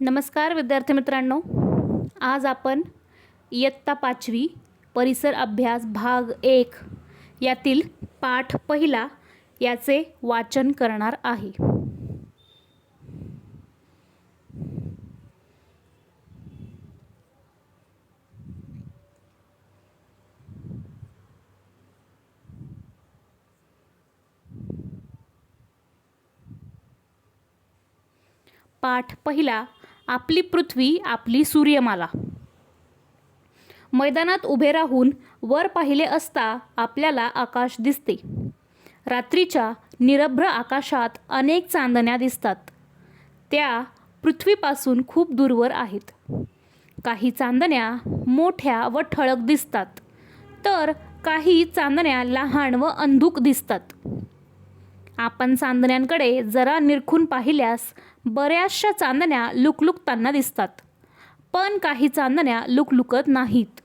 नमस्कार विद्यार्थी मित्रांनो. आज आपण इयत्ता पाचवी परिसर अभ्यास भाग एक यातील पाठ पहिला याचे वाचन करणार आहे. पाठ पहिला आपली पृथ्वी आपली सूर्यमाला. मैदानात उभे राहून वर पाहिले असता आपल्याला आकाश दिसते. रात्रीच्या निरभ्र आकाशात अनेक चांदण्या दिसतात. त्या पृथ्वीपासून खूप दूरवर आहेत. काही चांदण्या मोठ्या व ठळक दिसतात तर काही चांदण्या लहान व अंधूक दिसतात. आपण चांदण्यांकडे जरा निरखून पाहिल्यास बऱ्याचशा चांदण्या लुकलुकताना दिसतात. पण काही चांदण्या लुकलुकत नाहीत.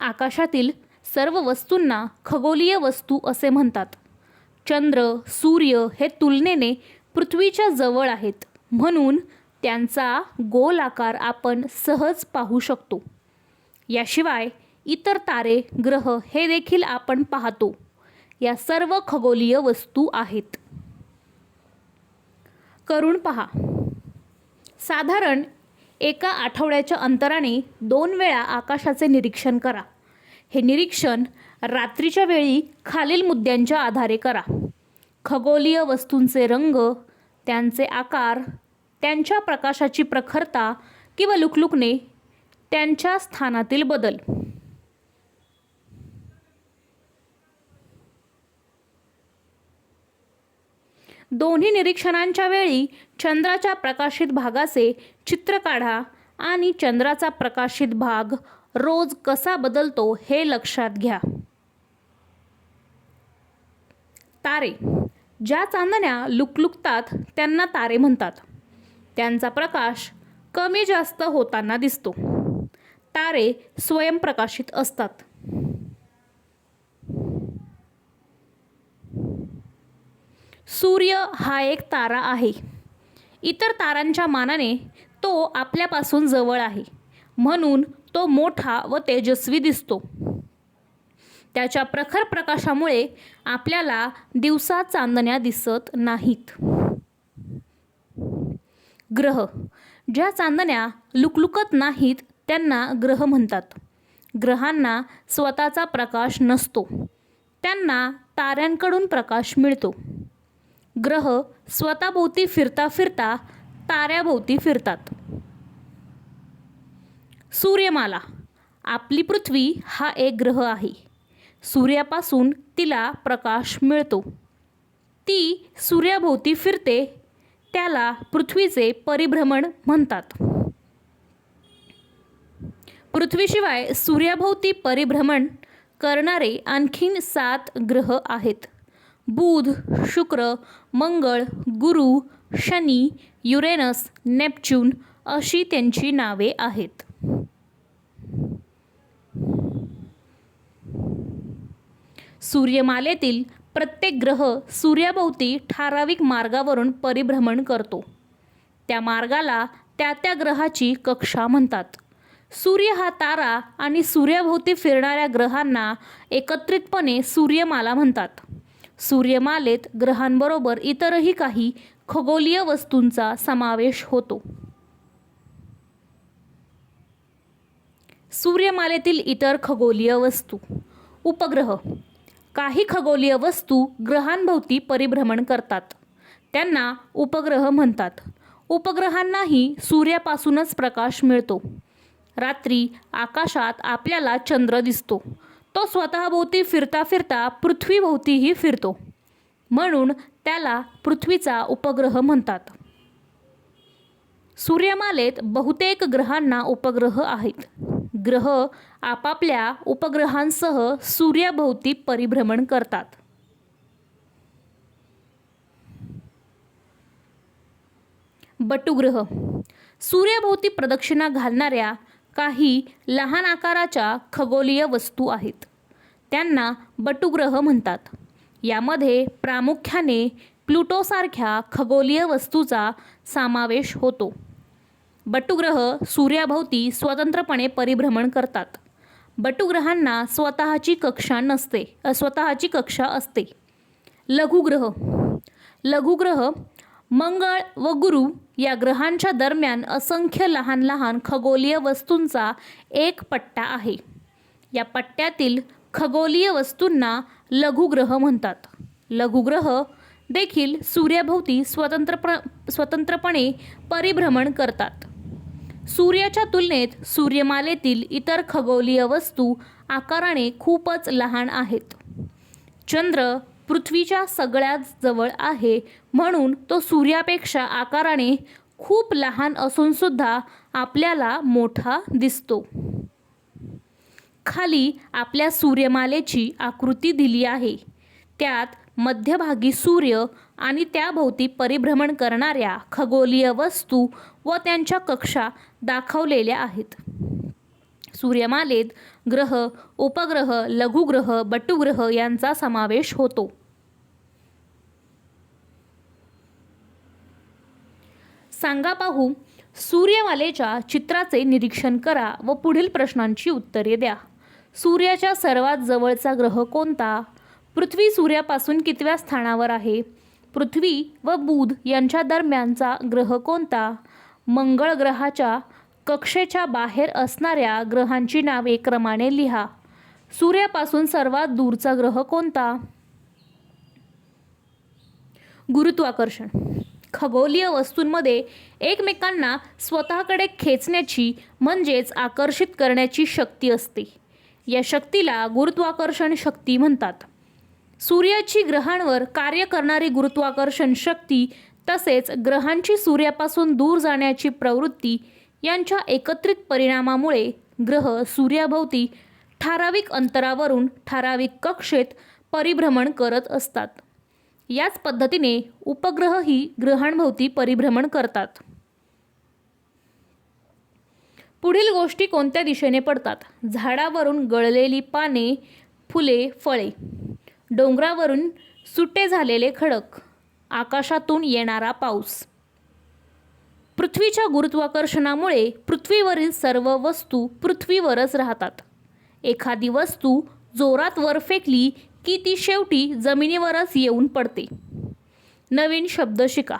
आकाशातील सर्व वस्तूंना खगोलीय वस्तू असे म्हणतात. चंद्र सूर्य हे तुलनेने पृथ्वीच्या जवळ आहेत. म्हणून त्यांचा गोल आकार आपण सहज पाहू शकतो. याशिवाय इतर तारे ग्रह हे देखील आपण पाहतो. या सर्व खगोलीय वस्तू आहेत. करून पहा. साधारण एका आठवड्याच्या अंतराने दोन वेळा आकाशाचे निरीक्षण करा. हे निरीक्षण रात्रीच्या वेळी खालील मुद्द्यांच्या आधारे करा. खगोलीय वस्तूंचे रंग त्यांचे आकार त्यांच्या प्रकाशाची प्रखरता किंवा लुकलुकणे त्यांच्या स्थानातील बदल. दोन्ही निरीक्षणांच्या वेळी चंद्राच्या प्रकाशित भागाचे चित्र काढा आणि चंद्राचा प्रकाशित भाग रोज कसा बदलतो हे लक्षात घ्या. तारे. ज्या चांदण्या लुकलुकतात त्यांना तारे म्हणतात. त्यांचा प्रकाश कमी जास्त होताना दिसतो. तारे स्वयंप्रकाशित असतात. सूर्य हा एक तारा आहे. इतर तारांच्या मानाने तो आपल्यापासून जवळ आहे. म्हणून तो मोठा व तेजस्वी दिसतो. त्याच्या प्रखर प्रकाशामुळे आपल्याला दिवसा चांदण्या दिसत नाहीत. ग्रह ज्या चांदण्या लुकलुकत नाहीत त्यांना ग्रह म्हणतात. ग्रहांना स्वतःचा प्रकाश नसतो. त्यांना ताऱ्यांकडून प्रकाश मिळतो. ग्रह स्वतःभोवती फिरता फिरता ताऱ्याभोवती फिरतात. सूर्यमाला. आपली पृथ्वी हा एक ग्रह आहे. सूर्यापासून तिला प्रकाश मिळतो. ती सूर्याभोवती फिरते त्याला पृथ्वीचे परिभ्रमण म्हणतात. पृथ्वीशिवाय सूर्याभोवती परिभ्रमण करणारे आणखीन सात ग्रह आहेत. बुध शुक्र मंगळ गुरु शनी युरेनस नेपच्यून अशी त्यांची नावे आहेत. सूर्यमालेतील प्रत्येक ग्रह सूर्याभोवती ठराविक मार्गावरून परिभ्रमण करतो. त्या मार्गाला त्या त्या ग्रहाची कक्षा म्हणतात. सूर्य हा तारा आणि सूर्याभोवती फिरणाऱ्या ग्रहांना एकत्रितपणे सूर्यमाला म्हणतात. सूर्यमालेत ग्रहांबरोबर इतरही काही खगोलीय वस्तूंचा समावेश होतो. सूर्यमालेतील इतर खगोलीय वस्तू. उपग्रह. काही खगोलीय वस्तू ग्रहांभोवती परिभ्रमण करतात. त्यांना उपग्रह म्हणतात. उपग्रहांनाही सूर्यापासूनच प्रकाश मिळतो. रात्री आकाशात आपल्याला चंद्र दिसतो. तो स्वतःभोवती फिरता फिरता पृथ्वीभोवतीही फिरतो. म्हणून त्याला पृथ्वीचा उपग्रह म्हणतात. सूर्यमालेत बहुतेक ग्रहांना उपग्रह आहेत. ग्रह आपापल्या उपग्रहांसह सूर्याभोवती परिभ्रमण करतात. बटुग्रह. सूर्याभोवती प्रदक्षिणा घालणाऱ्या काही लहान आकाराच्या खगोलीय वस्तू आहेत. त्यांना बटुग्रह म्हणतात. यामध्ये प्रामुख्याने प्लुटोसारख्या खगोलीय वस्तूचा समावेश होतो. बटुग्रह सूर्याभोवती स्वतंत्रपणे परिभ्रमण करतात. बटुग्रहांना स्वतःची कक्षा नसते स्वतःची कक्षा असते. लघुग्रह. लघुग्रह मंगळ व गुरु या ग्रहांच्या दरम्यान असंख्य लहान लहान खगोलीय वस्तूंचा एक पट्टा आहे. या पट्ट्यातील खगोलीय वस्तूंना लघुग्रह म्हणतात. लघुग्रह देखील सूर्याभोवती स्वतंत्रप स्वतंत्रपणे परिभ्रमण करतात. सूर्याच्या तुलनेत सूर्यमालेतील इतर खगोलीय वस्तू आकाराने खूपच लहान आहेत. चंद्र पृथ्वीच्या सगळ्यात जवळ आहे. म्हणून तो सूर्यापेक्षा आकाराने खूप लहान असून सुद्धा आपल्याला मोठा दिसतो. खाली आपल्या सूर्यमालेची आकृती दिली आहे. त्यात मध्यभागी सूर्य आणि त्याभोवती परिभ्रमण करणाऱ्या खगोलीय वस्तू व त्यांच्या कक्षा दाखवलेल्या आहेत. सूर्यमालेत ग्रह उपग्रह लघुग्रह बटुग्रह यांचा समावेश होतो. सांगा पाहू. सूर्यमालेच्या चित्राचे निरीक्षण करा व पुढील प्रश्नांची उत्तरे द्या. सूर्याच्या सर्वात जवळचा ग्रह कोणता? पृथ्वी सूर्यापासून कितव्या स्थानावर आहे? पृथ्वी व बुध यांच्या दरम्यानचा ग्रह कोणता? मंगळ ग्रहाच्या कक्षेच्या बाहेर असणाऱ्या ग्रहांची नावे क्रमाने लिहा. सूर्यापासून सर्वात दूरचा ग्रह कोणता? गुरुत्वाकर्षण. खगोलीय वस्तूंमध्ये एकमेकांना स्वतःकडे खेचण्याची म्हणजेच आकर्षित करण्याची शक्ती असते. या शक्तीला गुरुत्वाकर्षण शक्ती म्हणतात. सूर्याची ग्रहांवर कार्य करणारी गुरुत्वाकर्षण शक्ती तसेच ग्रहांची सूर्यापासून दूर जाण्याची प्रवृत्ती यांच्या एकत्रित परिणामामुळे ग्रह सूर्याभोवती ठराविक अंतरावरून ठराविक कक्षेत परिभ्रमण करत असतात. याच पद्धतीने उपग्रहही ग्रहांभोवती परिभ्रमण करतात. पुढील गोष्टी कोणत्या दिशेने पडतात? झाडावरून गळलेली पाने फुले फळे. डोंगरावरून सुटे झालेले खडक. आकाशातून येणारा पाऊस. पृथ्वीच्या गुरुत्वाकर्षणामुळे पृथ्वीवरील सर्व वस्तू पृथ्वीवरच राहतात. एखादी वस्तू जोरात वर फेकली की ती शेवटी जमिनीवरच येऊन पडते. नवीन शब्द शिका.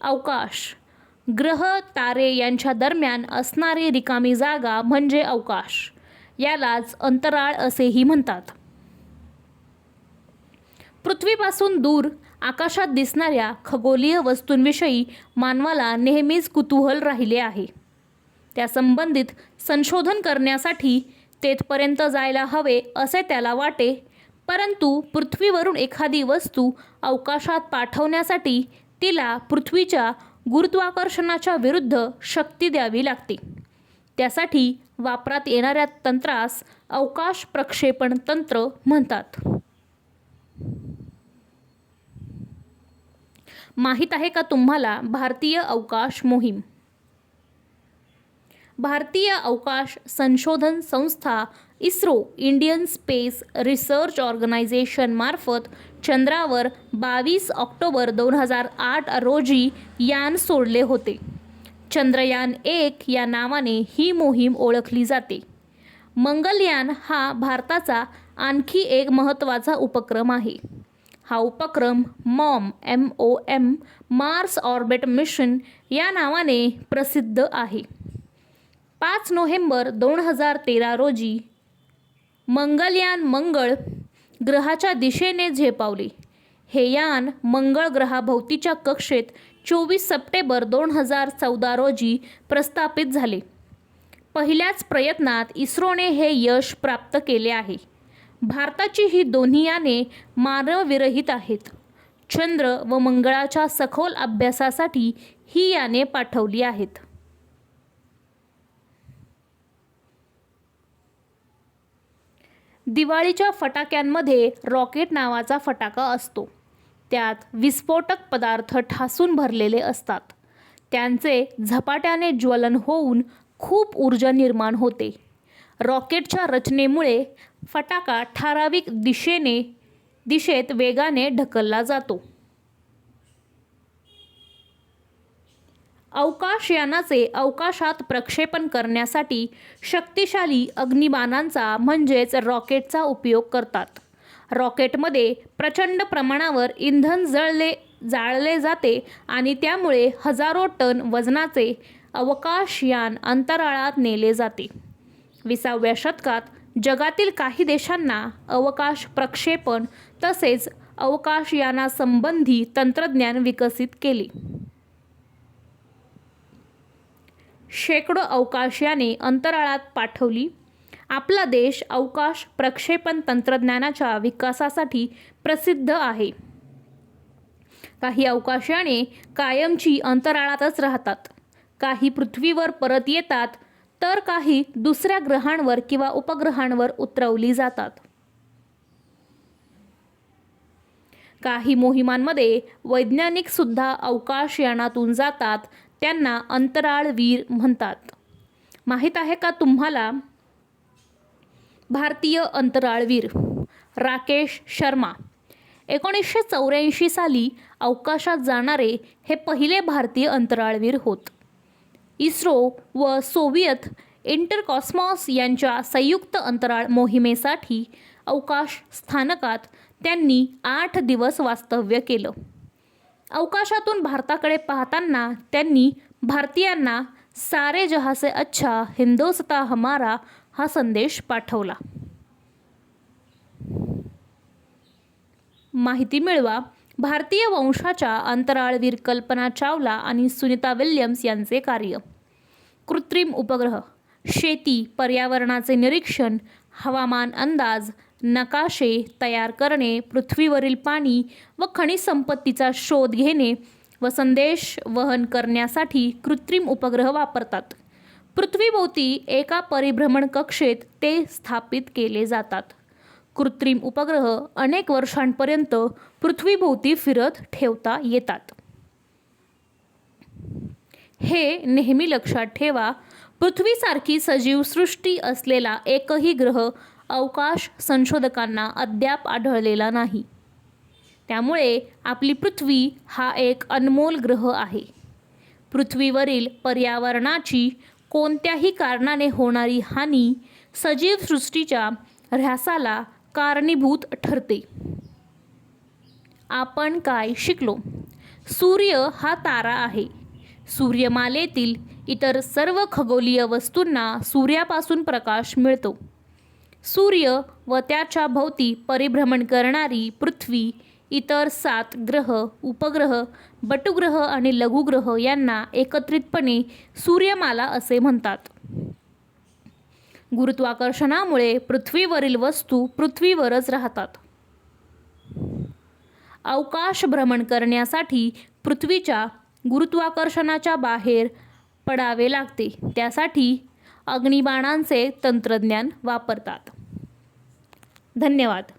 अवकाश. ग्रह तारे यांच्या दरम्यान असणारी रिकामी जागा म्हणजे अवकाश. यालाच अंतराळ असेही म्हणतात. पृथ्वीपासून दूर आकाशात दिसणाऱ्या खगोलीय वस्तूंविषयी मानवाला नेहमीच कुतूहल राहिले आहे. त्या संबंधित संशोधन करण्यासाठी तेथपर्यंत जायला हवे असे त्याला वाटे परंतु पृथ्वीवरून एखादी वस्तू अवकाशात पाठवण्यासाठी तिला पृथ्वीच्या गुरुत्वाकर्षणाच्या विरुद्ध शक्ती द्यावी लागते. त्यासाठी वापरात येणाऱ्या तंत्रास अवकाश प्रक्षेपण तंत्र म्हणतात. माहीत आहे का तुम्हाला भारतीय अवकाश मोहीम? भारतीय अवकाश संशोधन संस्था इस्रो इंडियन स्पेस रिसर्च ऑर्गनायझेशनमार्फत चंद्रावर बावीस ऑक्टोबर दोन हजार आठ रोजी यान सोडले होते. चंद्रयान एक या नावाने ही मोहीम ओळखली जाते. मंगलयान हा भारताचा आणखी एक महत्त्वाचा उपक्रम आहे. हा उपक्रम MOM M O M Mars orbit mission या नावाने प्रसिद्ध आहे. पाच नोव्हेंबर दोन हजार तेरा रोजी मंगलयान मंगळ ग्रहाच्या दिशेने झेपावले. हे यान मंगळ ग्रहाभोवतीच्या कक्षेत चोवीस सप्टेंबर दोन हजार चौदा रोजी प्रस्थापित झाले. पहिल्याच प्रयत्नात इस्रोने हे यश प्राप्त केले आहे. भारताची ही दोन्ही याने मानवविरहित आहेत. चंद्र व मंगळाच्या सखोल अभ्यासासाठी ही याने पाठवली आहेत. दिवाळीच्या फटाक्यांमध्ये रॉकेट नावाचा फटाका असतो. त्यात विस्फोटक पदार्थ ठासून भरलेले असतात. त्यांचे झपाट्याने ज्वलन होऊन खूप ऊर्जा निर्माण होते. रॉकेटच्या रचनेमुळे फटाका ठराविक दिशेने दिशेत वेगाने ढकलला जातो. अवकाशयानाचे अवकाशात प्रक्षेपण करण्यासाठी शक्तिशाली अग्निबाणांचा म्हणजेच रॉकेटचा उपयोग करतात. रॉकेटमध्ये प्रचंड प्रमाणावर इंधन जळले जाळले जाते आणि त्यामुळे हजारो टन वजनाचे अवकाशयान अंतराळात नेले जाते. विसाव्या शतकात जगातील काही देशांना अवकाश प्रक्षेपण तसेच अवकाशयानासंबंधी तंत्रज्ञान विकसित केले. शेकडो अवकाशयाने अंतराळात पाठवली. आपला देश अवकाश प्रक्षेपण तंत्रज्ञानाच्या विकासासाठी प्रसिद्ध आहे. काही अवकाशयाने कायमची अंतराळातच राहतात. काही पृथ्वीवर परत येतात तर काही दुसऱ्या ग्रहांवर किंवा उपग्रहांवर उतरवली जातात. काही मोहिमांमध्ये वैज्ञानिकसुद्धा अवकाशयानातून जातात त्यांना अंतराळवीर म्हणतात. माहीत आहे का तुम्हाला? भारतीय अंतराळवीर राकेश शर्मा. एकोणीसशे चौऱ्याऐंशी साली अवकाशात जाणारे हे पहिले भारतीय अंतराळवीर होत. इस्रो व सोव्हिएत इंटरकॉस्मॉस यांच्या संयुक्त अंतराळ मोहिमेसाठी अवकाश स्थानकात त्यांनी आठ दिवस वास्तव्य केलं. अवकाशातून भारताकडे पाहताना त्यांनी भारतीयांना सारे जहासे अच्छा हिंदोस्ता हमारा हा संदेश पाठवला. माहिती मिळवा भारतीय वंशाच्या अंतराळवीर कल्पना चावला आणि सुनीता विल्यम्स यांचे कार्य. कृत्रिम उपग्रह शेती पर्यावरणाचे निरीक्षण हवामान अंदाज नकाशे तयार करणे पृथ्वीवरील पाणी व खनिज संपत्तीचा शोध घेणे व संदेश वहन करण्यासाठी कृत्रिम उपग्रह वापरतात. पृथ्वीभोवती एका परिभ्रमण कक्षेत ते स्थापित केले जातात. कृत्रिम उपग्रह अनेक वर्षांपर्यंत पृथ्वीभोवती फिरत ठेवता येतात. हे नेहमी लक्षात ठेवा पृथ्वीसारखी सजीव सृष्टी असलेला एकही ग्रह अवकाश संशोधकांना अद्याप आढळलेला नाही. त्यामुळे आपली पृथ्वी हा एक अनमोल ग्रह आहे. पृथ्वीवरील पर्यावरणाची कोणत्याही कारणाने होणारी हानी सजीव सृष्टीच्या ऱ्हासाला कारणीभूत ठरते. आपण काय शिकलो? सूर्य हा तारा आहे. सूर्यमालेतील इतर सर्व खगोलीय वस्तूंना सूर्यापासून प्रकाश मिळतो. सूर्य व त्याच्या भोवती परिभ्रमण करणारी पृथ्वी इतर सात ग्रह उपग्रह बटुग्रह आणि लघुग्रह यांना एकत्रितपणे सूर्यमाला असे म्हणतात. गुरुत्वाकर्षणामुळे पृथ्वीवरील वस्तू पृथ्वीवरच राहतात. अवकाश भ्रमण करण्यासाठी पृथ्वीच्या गुरुत्वाकर्षणाच्या बाहेर पडावे लागते. त्यासाठी अग्निबाणांचे तंत्रज्ञान वापरतात. धन्यवाद.